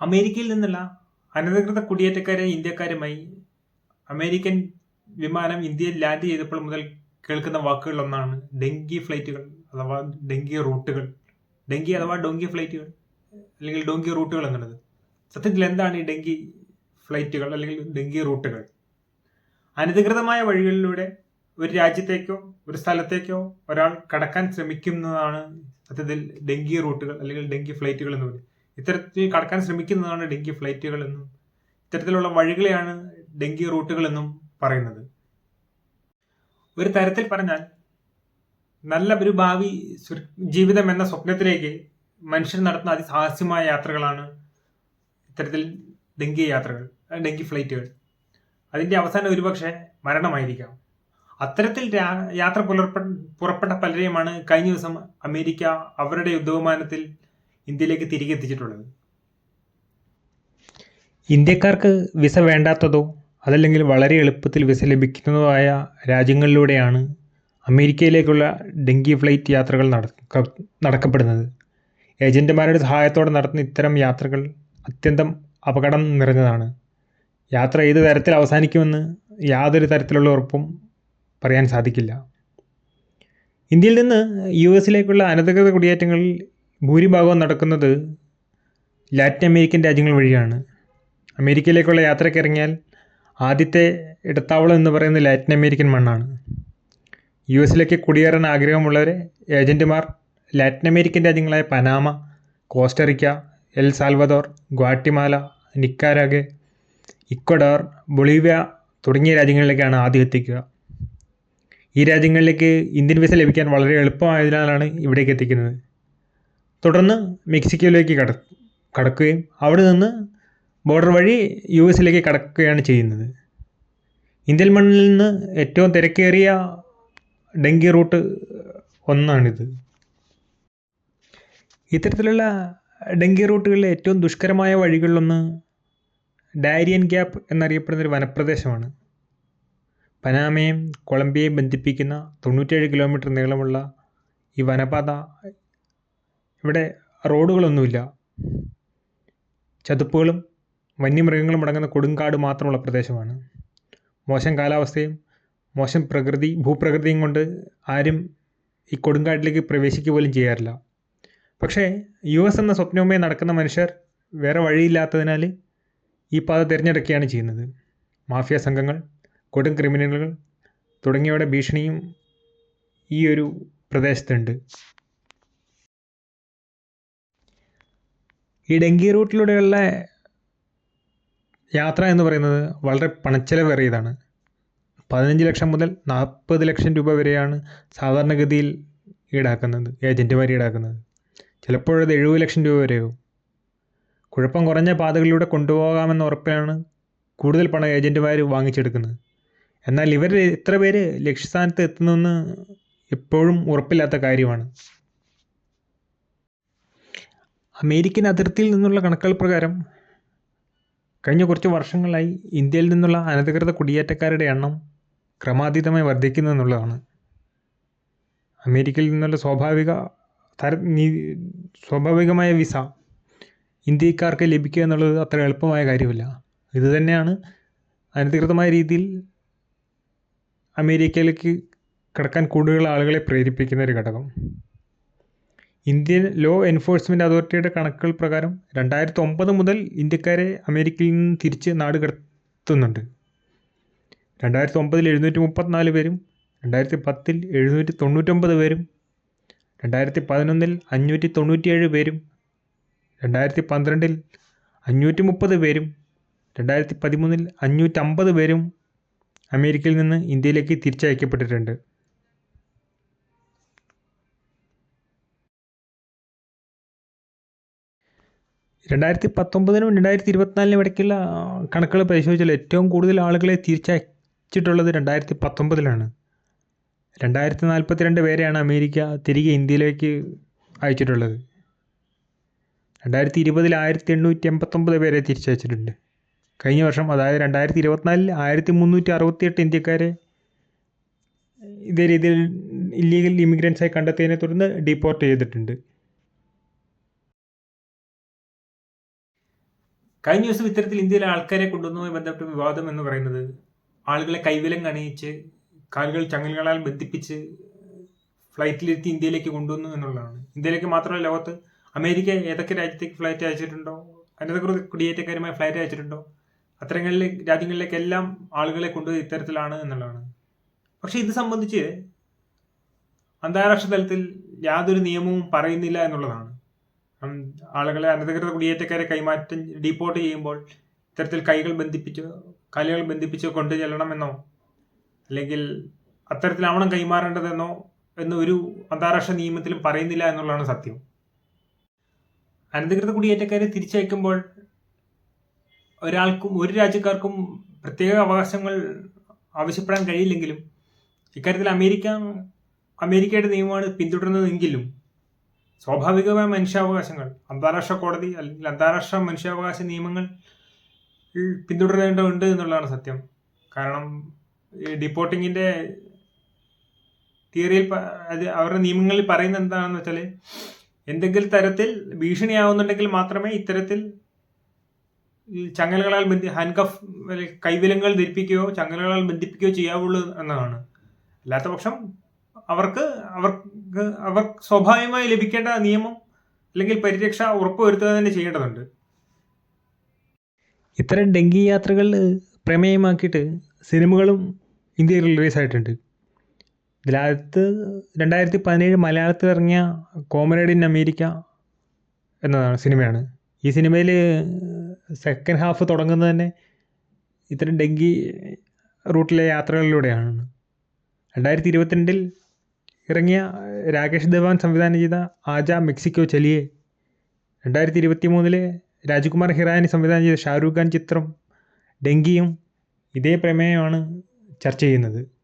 അമേരിക്കയിൽ നിന്നുള്ള അനധികൃത കുടിയേറ്റക്കാരെ ഇന്ത്യക്കാരുമായി അമേരിക്കൻ വിമാനം ഇന്ത്യയിൽ ലാൻഡ് ചെയ്തപ്പോൾ മുതൽ കേൾക്കുന്ന വാക്കുകളിലൊന്നാണ് ഡെങ്കി ഫ്ലൈറ്റുകൾ അഥവാ ഡെങ്കി റൂട്ടുകൾ. ഡെങ്കി അഥവാ ഡോങ്കി ഫ്ലൈറ്റുകൾ അല്ലെങ്കിൽ ഡോങ്കി റൂട്ടുകൾ എന്നുള്ളത്. സത്യത്തിൽ എന്താണ് ഈ ഡെങ്കി ഫ്ലൈറ്റുകൾ അല്ലെങ്കിൽ ഡെങ്കി റൂട്ടുകൾ? അനധികൃതമായ വഴികളിലൂടെ ഒരു രാജ്യത്തേക്കോ ഒരു സ്ഥലത്തേക്കോ ഒരാൾ കടക്കാൻ ശ്രമിക്കുന്നതാണ് സത്യത്തിൽ ഡെങ്കി റൂട്ടുകൾ അല്ലെങ്കിൽ ഡെങ്കി ഫ്ലൈറ്റുകൾ എന്ന് പറയും ഇത്തരത്തിൽ കടക്കാൻ ശ്രമിക്കുന്നതാണ് ഡെങ്കി ഫ്ലൈറ്റുകൾ എന്നും ഇത്തരത്തിലുള്ള വഴികളെയാണ് ഡെങ്കി റൂട്ടുകൾ എന്നും പറയുന്നത്. ഒരു തരത്തിൽ പറഞ്ഞാൽ നല്ല ഒരു ഭാവി ജീവിതം എന്ന സ്വപ്നത്തിലേക്ക് മനുഷ്യർ നടത്തുന്ന അതിസാഹസ്യമായ യാത്രകളാണ് ഇത്തരത്തിൽ ഡെങ്കി യാത്രകൾ ഡെങ്കി ഫ്ലൈറ്റുകൾ. അതിന്റെ അവസാനം ഒരുപക്ഷെ മരണമായിരിക്കാം. അത്തരത്തിൽ യാത്ര പുലർപ്പെ പുറപ്പെട്ട പലരെയുമാണ് കഴിഞ്ഞ ദിവസം അമേരിക്ക അവരുടെ യുദ്ധവിമാനത്തിൽ ഇന്ത്യയിലേക്ക് തിരികെ എത്തിച്ചിട്ടുള്ളത്? ഇന്ത്യക്കാർക്ക് വിസ വേണ്ടാത്തതോ അതല്ലെങ്കിൽ വളരെ എളുപ്പത്തിൽ വിസ ലഭിക്കുന്നതോ ആയ രാജ്യങ്ങളിലൂടെയാണ് അമേരിക്കയിലേക്കുള്ള ഡെങ്കി ഫ്ലൈറ്റ് യാത്രകൾ നടക്ക നടക്കപ്പെടുന്നത്. ഏജന്റുമാരുടെ സഹായത്തോടെ നടത്തുന്ന ഇത്തരം യാത്രകൾ അത്യന്തം അപകടം നിറഞ്ഞതാണ്. യാത്ര ഏത് തരത്തിൽ അവസാനിക്കുമെന്ന് യാതൊരു തരത്തിലുള്ള ഉറപ്പും പറയാൻ സാധിക്കില്ല. ഇന്ത്യയിൽ നിന്ന് യു എസിലേക്കുള്ള അനധികൃത കുടിയേറ്റങ്ങളിൽ ഭൂരിഭാഗവും നടക്കുന്നത് ലാറ്റിൻ അമേരിക്കൻ രാജ്യങ്ങൾ വഴിയാണ്. അമേരിക്കയിലേക്കുള്ള യാത്രയ്ക്ക് ഇറങ്ങിയാൽ ആദ്യത്തെ ഇടത്താവളം എന്ന് പറയുന്നത് ലാറ്റിൻ അമേരിക്കൻ മണ്ണാണ്. യു എസിലേക്ക് കുടിയേറാൻ ആഗ്രഹമുള്ളവരെ ഏജന്റുമാർ Latin American രാജ്യങ്ങളായ Panama Costa Rica El Salvador Guatemala Nicaragua Ecuador Bolivia തുടങ്ങിയ രാജ്യങ്ങളിലേക്കാണ് ആദ്യം എത്തിക്കുക. ഈ രാജ്യങ്ങളിലേക്ക് ഇന്ത്യൻ വിസ ലഭിക്കാൻ വളരെ എളുപ്പമായതിനാലാണ് ഇവിടേക്ക് എത്തിക്കുന്നത്. തുടർന്ന് മെക്സിക്കോയിലേക്ക് കട കടക്കുകയും അവിടെ നിന്ന് ബോർഡർ വഴി യു എസിലേക്ക് കടക്കുകയാണ് ചെയ്യുന്നത്. ഇന്ത്യൻ മണ്ണിൽ നിന്ന് ഏറ്റവും തിരക്കേറിയ ഡെങ്കി റൂട്ട് ഒന്നാണിത്. ഇത്തരത്തിലുള്ള ഡെങ്കി റൂട്ടുകളിലെ ഏറ്റവും ദുഷ്കരമായ വഴികളിലൊന്ന് ഡാരിയൻ ഗ്യാപ്പ് എന്നറിയപ്പെടുന്ന ഒരു വനപ്രദേശമാണ്. പനാമയും കൊളംബിയയും ബന്ധിപ്പിക്കുന്ന തൊണ്ണൂറ്റേഴ് കിലോമീറ്റർ നീളമുള്ള ഈ വനപാത ഇവിടെ റോഡുകളൊന്നുമില്ല. ചതുപ്പുകളും വന്യമൃഗങ്ങളും അടങ്ങുന്ന കൊടുങ്കാട് മാത്രമുള്ള പ്രദേശമാണ്. മോശം കാലാവസ്ഥയും മോശം പ്രകൃതി ഭൂപ്രകൃതിയും കൊണ്ട് ആരും ഈ കൊടുങ്കാട്ടിലേക്ക് പ്രവേശിക്കുക പോലും ചെയ്യാറില്ല. പക്ഷേ യു എസ് എന്ന സ്വപ്നവുമായി നടക്കുന്ന മനുഷ്യർ വേറെ വഴിയില്ലാത്തതിനാൽ ഈ പാത തിരഞ്ഞെടുക്കുകയാണ് ചെയ്യുന്നത്. മാഫിയ സംഘങ്ങൾ കൊടും ക്രിമിനലുകൾ തുടങ്ങിയവയുടെ ഭീഷണിയും ഈ ഒരു പ്രദേശത്തുണ്ട്. ഈ ഡെങ്കി റൂട്ടിലൂടെയുള്ള യാത്ര എന്ന് പറയുന്നത് വളരെ പണച്ചെലവേറിയതാണ് പതിനഞ്ച് ലക്ഷം മുതൽ നാൽപ്പത് ലക്ഷം രൂപ വരെയാണ് സാധാരണഗതിയിൽ ഈടാക്കുന്നത് ഏജന്റുമാർ ഈടാക്കുന്നത്. ചിലപ്പോഴത് എഴുപത് ലക്ഷം രൂപ വരെയാവും കുഴപ്പം കുറഞ്ഞ പാതകളിലൂടെ കൊണ്ടുപോകാമെന്ന ഉറപ്പിലാണ് കൂടുതൽ പണം ഏജന്റുമാർ വാങ്ങിച്ചെടുക്കുന്നത്. എന്നാൽ ഇവർ എത്ര പേര് ലക്ഷ്യസ്ഥാനത്ത് എത്തുന്നെന്ന് എപ്പോഴും ഉറപ്പില്ലാത്ത കാര്യമാണ്. അമേരിക്കൻ അതിർത്തിയിൽ നിന്നുള്ള കണക്കുകൾ പ്രകാരം കഴിഞ്ഞ കുറച്ച് വർഷങ്ങളായി ഇന്ത്യയിൽ നിന്നുള്ള അനധികൃത കുടിയേറ്റക്കാരുടെ എണ്ണം ക്രമാതീതമായി വർദ്ധിക്കുന്നു എന്നുള്ളതാണ്. അമേരിക്കയിൽ നിന്നുള്ള സ്വാഭാവിക തര സ്വാഭാവികമായ വിസ ഇന്ത്യക്കാർക്ക് ലഭിക്കുക എന്നുള്ളത് അത്ര എളുപ്പമായ കാര്യമില്ല. ഇതുതന്നെയാണ് അനധികൃതമായ രീതിയിൽ അമേരിക്കയിലേക്ക് കടക്കാൻ കൂടുതൽ ആളുകളെ പ്രേരിപ്പിക്കുന്ന ഒരു ഘടകം. ഇന്ത്യൻ ലോ എൻഫോഴ്സ്മെന്റ് അതോറിറ്റിയുടെ കണക്കുകൾ പ്രകാരം രണ്ടായിരത്തി ഒമ്പത് മുതൽ ഇന്ത്യക്കാരെ അമേരിക്കയിൽ നിന്ന് തിരിച്ച് നാട് കടത്തുന്നുണ്ട്. രണ്ടായിരത്തി ഒമ്പതിൽ എഴുന്നൂറ്റി മുപ്പത്തിനാല് പേരും രണ്ടായിരത്തി പത്തിൽ എഴുന്നൂറ്റി തൊണ്ണൂറ്റൊമ്പത് പേരും രണ്ടായിരത്തി പതിനൊന്നിൽ അഞ്ഞൂറ്റി തൊണ്ണൂറ്റിയേഴ് പേരും രണ്ടായിരത്തി പന്ത്രണ്ടിൽ അഞ്ഞൂറ്റി മുപ്പത് പേരും രണ്ടായിരത്തി പതിമൂന്നിൽ അഞ്ഞൂറ്റമ്പത് പേരും അമേരിക്കയിൽ നിന്ന് ഇന്ത്യയിലേക്ക് തിരിച്ചയക്കപ്പെട്ടിട്ടുണ്ട്. രണ്ടായിരത്തി പത്തൊമ്പതിനും രണ്ടായിരത്തി ഇരുപത്തിനാലിനും ഇടയ്ക്കുള്ള കണക്കുകൾ പരിശോധിച്ചാൽ ഏറ്റവും കൂടുതൽ ആളുകളെ തിരിച്ചയച്ചിട്ടുള്ളത് രണ്ടായിരത്തി പത്തൊമ്പതിലാണ് രണ്ടായിരത്തി നാൽപ്പത്തിരണ്ട് പേരെയാണ് അമേരിക്ക തിരികെ ഇന്ത്യയിലേക്ക് അയച്ചിട്ടുള്ളത്. രണ്ടായിരത്തി ഇരുപതിൽ ആയിരത്തി എണ്ണൂറ്റി എൺപത്തൊമ്പത് പേരെ തിരിച്ചയച്ചിട്ടുണ്ട്. കഴിഞ്ഞ വർഷം അതായത് രണ്ടായിരത്തി ഇരുപത്തിനാലിൽ ആയിരത്തി മുന്നൂറ്റി അറുപത്തിയെട്ട് ഇന്ത്യക്കാരെ ഇതേ രീതിയിൽ ഇല്ലീഗൽ ഇമിഗ്രൻസായി കണ്ടെത്തിയതിനെ തുടർന്ന് ഡീപ്പോർട്ട് ചെയ്തിട്ടുണ്ട്. കഴിഞ്ഞ ദിവസം ഇത്തരത്തിൽ ഇന്ത്യയിലെ ആൾക്കാരെ കൊണ്ടുവന്നതുമായി ബന്ധപ്പെട്ട വിവാദം എന്ന് പറയുന്നത് ആളുകളെ കൈവിലം കണിയിച്ച് കാലുകൾ ചങ്ങലുകളാൽ ബന്ധിപ്പിച്ച് ഫ്ലൈറ്റിലിരുത്തി ഇന്ത്യയിലേക്ക് കൊണ്ടുവന്നു എന്നുള്ളതാണ്. ഇന്ത്യയിലേക്ക് മാത്രമല്ല ലോകത്ത് അമേരിക്ക ഏതൊക്കെ രാജ്യത്തേക്ക് ഫ്ലൈറ്റ് അയച്ചിട്ടുണ്ടോ അനധികൃത കുടിയേറ്റക്കാരുമായി ഫ്ലൈറ്റ് അയച്ചിട്ടുണ്ടോ അത്തരങ്ങളിലെ രാജ്യങ്ങളിലേക്കെല്ലാം ആളുകളെ കൊണ്ടുപോയി ഇത്തരത്തിലാണ് എന്നുള്ളതാണ്. പക്ഷെ ഇത് സംബന്ധിച്ച് അന്താരാഷ്ട്ര തലത്തിൽ യാതൊരു നിയമവും പറയുന്നില്ല എന്നുള്ളതാണ്. ആളുകളെ അനധികൃത കുടിയേറ്റക്കാരെ കൈമാറ്റം ഡീപ്പോർട്ട് ചെയ്യുമ്പോൾ ഇത്തരത്തിൽ കൈകൾ ബന്ധിപ്പിച്ച് കാലുകൾ ബന്ധിപ്പിച്ച് കൊണ്ടു ചെല്ലണമെന്നോ? അല്ലെങ്കിൽ അത്തരത്തിലാവണം കൈമാറേണ്ടതെന്നോ? എന്ന് ഒരു അന്താരാഷ്ട്ര നിയമത്തിലും പറയുന്നില്ല എന്നുള്ളതാണ് സത്യം. അനധികൃത കുടിയേറ്റക്കാരെ തിരിച്ചയക്കുമ്പോൾ ഒരാൾക്കും ഒരു രാജ്യക്കാർക്കും പ്രത്യേക അവകാശങ്ങൾ ആവശ്യപ്പെടാൻ കഴിയില്ലെങ്കിലും ഇക്കാര്യത്തിൽ അമേരിക്ക അമേരിക്കയുടെ നിയമമാണ് പിന്തുടരുന്നതെങ്കിലും സ്വാഭാവികമായ മനുഷ്യാവകാശങ്ങൾ അന്താരാഷ്ട്ര കോടതി അല്ലെങ്കിൽ അന്താരാഷ്ട്ര മനുഷ്യാവകാശ നിയമങ്ങൾ പിന്തുടരേണ്ടതുണ്ട് എന്നുള്ളതാണ് സത്യം. കാരണം ഈ ഡിപ്പോർട്ടിങ്ങിന്റെ തിയറിയിൽ അത് അവരുടെ നിയമങ്ങളിൽ പറയുന്നത് എന്താണെന്ന് വെച്ചാൽ എന്തെങ്കിലും തരത്തിൽ ഭീഷണിയാവുന്നുണ്ടെങ്കിൽ മാത്രമേ ഇത്തരത്തിൽ ചങ്ങലകളാൽ ബന്ധി ഹാൻഡ്കഫ് കൈവിലങ്ങൾ ധരിപ്പിക്കുകയോ ചങ്ങലകളാൽ ബന്ധിപ്പിക്കുകയോ ചെയ്യാവുള്ളൂ എന്നതാണ്. അല്ലാത്ത പക്ഷം അവർക്ക് അവർക്ക് അവർ സ്വാഭാവികമായി ലഭിക്കേണ്ട നിയമം അല്ലെങ്കിൽ പരിരക്ഷ ഉറപ്പുവരുത്തുക തന്നെ ചെയ്യേണ്ടതുണ്ട്. ഇത്തരം ഡെങ്കി യാത്രകൾ പ്രമേയമാക്കിയിട്ട് സിനിമകളും ഇന്ത്യയിൽ റിലീസ് ആയിട്ടുണ്ട് ഇതിലാദ്യത്ത് രണ്ടായിരത്തി പതിനേഴ് മലയാളത്തിൽ ഇറങ്ങിയ കോമറേഡ് ഇൻ അമേരിക്ക എന്നതാണ് സിനിമയാണ്. ഈ സിനിമയിൽ സെക്കൻഡ് ഹാഫ് തുടങ്ങുന്നത് തന്നെ ഇത്തരം ഡെങ്കി റൂട്ടിലെ യാത്രകളിലൂടെയാണ്. രണ്ടായിരത്തി ഇരുപത്തിരണ്ടിൽ ഇറങ്ങിയ രാകേഷ് ധവാൻ സംവിധാനം ചെയ്ത ആജ മെക്സിക്കോ ചലിയെ. രണ്ടായിരത്തി ഇരുപത്തി മൂന്നിലെ രാജ്കുമാർ ഹിറാനി സംവിധാനം ചെയ്ത ഷാരൂഖ് ഖാൻ ചിത്രം ഡെങ്കിയും ഇതേ പ്രമേയമാണ് ചർച്ച ചെയ്യുന്നത്.